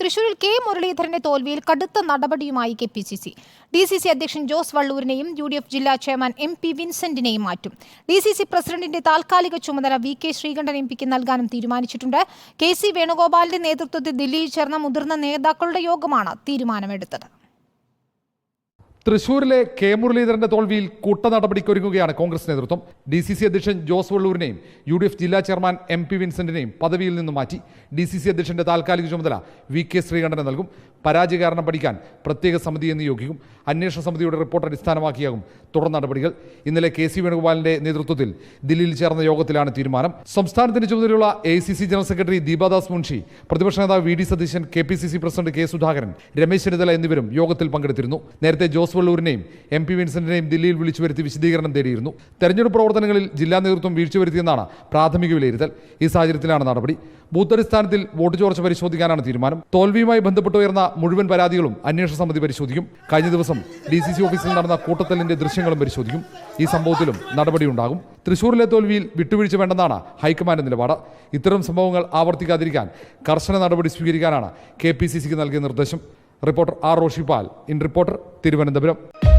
തൃശൂരിൽ കെ മുരളീധരന്റെ തോൽവിയിൽ കടുത്ത നടപടിയുമായി K P C C. D C C അധ്യക്ഷൻ ജോസ് വള്ളൂരിനെയും യു ഡി എഫ് ജില്ലാ ചെയർമാൻ എം പി വിൻസെന്റിനെയും മാറ്റും. ഡി സി സി പ്രസിഡന്റിന്റെ താൽക്കാലിക ചുമതല വി കെ ശ്രീകണ്ഠൻ എം പിക്ക് നൽകാനും തീരുമാനിച്ചിട്ടുണ്ട്. കെ സി വേണുഗോപാലിന്റെ നേതൃത്വത്തിൽ ദില്ലിയിൽ ചേർന്ന മുതിർന്ന നേതാക്കളുടെ യോഗമാണ് തീരുമാനമെടുത്തത്. തൃശൂരിലെ കെ മുരളീധരന്റെ തോൽവിയിൽ കൂട്ട നടപടിക്കൊരുങ്ങുകയാണ് കോൺഗ്രസ് നേതൃത്വം. ഡി സി സി അധ്യക്ഷൻ ജോസ് വള്ളൂരിനെയും യു ഡി എഫ് ജില്ലാ ചെയർമാൻ എം പി വിൻസെന്റിനെയും പദവിയിൽ നിന്നും മാറ്റി. ഡി സി സി അധ്യക്ഷന്റെ താൽക്കാലിക ചുമതല വി കെ ശ്രീകണ്ഠന് നൽകും. പരാജയ കാരണം പഠിക്കാൻ പ്രത്യേക സമിതിയെ നിയോഗിക്കും അന്വേഷണ സമിതിയുടെ റിപ്പോർട്ട് അടിസ്ഥാനമാക്കിയാകും തുടർ നടപടികൾ. ഇന്നലെ കെ സി വേണുഗോപാലിന്റെ നേതൃത്വത്തിൽ ദില്ലിയിൽ ചേർന്ന യോഗത്തിലാണ് തീരുമാനം. സംസ്ഥാനത്തിന് ചുമതലയുള്ള A C C general secretary Deepa Das Munshi പ്രതിപക്ഷ നേതാവ് V D Satheesan K P C C president K Sudhakaran Ramesh Chennithala എന്നിവരും യോഗത്തിൽ പങ്കെടുത്തിരുന്നു. നേരത്തെ ജോസ് വള്ളൂരിനെയും എം പി വിൻസെന്റിനെയും ദില്ലിയിൽ വിളിച്ചു വരുത്തി വിശദീകരണം തേടിയിരുന്നു. തെരഞ്ഞെടുപ്പ് പ്രവർത്തനങ്ങളിൽ ജില്ലാ നേതൃത്വം വീഴ്ച വരുത്തിയെന്നാണ് പ്രാഥമിക വിലയിരുത്തൽ. ഈ സാഹചര്യത്തിലാണ് നടപടി. ബൂത്ത് അടിസ്ഥാനത്തിൽ വോട്ട് ചോർച്ച പരിശോധിക്കാനാണ് തീരുമാനം. തോൽവിയുമായി ബന്ധപ്പെട്ട് ഉയർന്ന മുഴുവൻ പരാതികളും അന്വേഷണ സമിതി പരിശോധിക്കും. കഴിഞ്ഞ ദിവസം ഡി സി സി ഓഫീസിൽ നടന്ന കൂട്ടത്തലിന്റെ ദൃശ്യങ്ങളും പരിശോധിക്കും. ഈ സംഭവത്തിലും നടപടിയുണ്ടാകും തൃശൂരിലെ തോൽവിയിൽ വിട്ടുവീഴ്ച വേണ്ടെന്നാണ് ഹൈക്കമാൻഡ് നിലപാട്. ഇത്തരം സംഭവങ്ങൾ ആവർത്തിക്കാതിരിക്കാൻ കർശന നടപടി സ്വീകരിക്കാനാണ് കെ പി സി സിക്ക് നൽകിയ നിർദ്ദേശം. Reporter R Roshipal. In reporter Thiruvananthapuram.